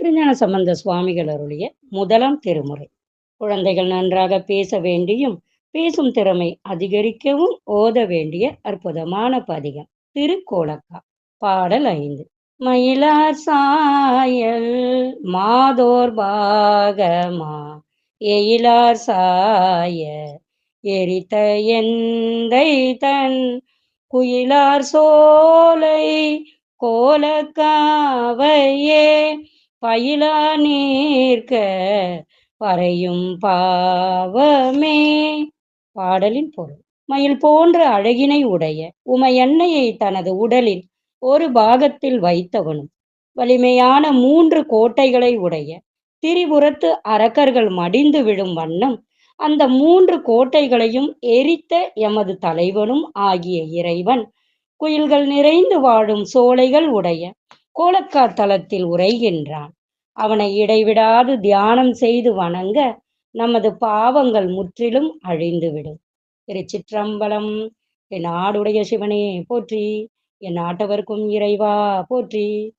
திருஞான சம்பந்த சுவாமிகள் அருளிய முதலாம் திருமுறை. குழந்தைகள் நன்றாக பேச வேண்டியும் பேசும் திறமை அதிகரிக்கவும் ஓத வேண்டிய அற்புதமான பதிகம். திருக்கோலக்கா பாடல் ஐந்து. மயிலார் சாயல் மாதோர் பாகமா எயிலார் சாய எரித்த எந்தை தன் குயிலார் சோலை கோலக்காவையே பயிலா நீர்க்க வரையும் பாவமே. பாடலின் பொருள். மயில் போன்ற அழகினை உடைய உமையன்னையை தனது உடலில் ஒரு பாகத்தில் வைத்தவனும் வலிமையான மூன்று கோட்டைகளை உடைய திரிபுரத்து அரக்கர்கள் மடிந்து விடும் வண்ணம் அந்த மூன்று கோட்டைகளையும் எரித்த எமது தலைவனும் ஆகிய இறைவன் குயில்கள் நிறைந்து வாழும் சோலைகள் உடைய கோலக்கா தலத்தில் உரைகின்றான். அவனை இடைவிடாது தியானம் செய்து வணங்க நமது பாவங்கள் முற்றிலும் அழிந்துவிடும். திருச்சிற்றம்பலம் என் நாடுடைய சிவனே போற்றி. என் நாட்டவர்க்கும் இறைவா போற்றி.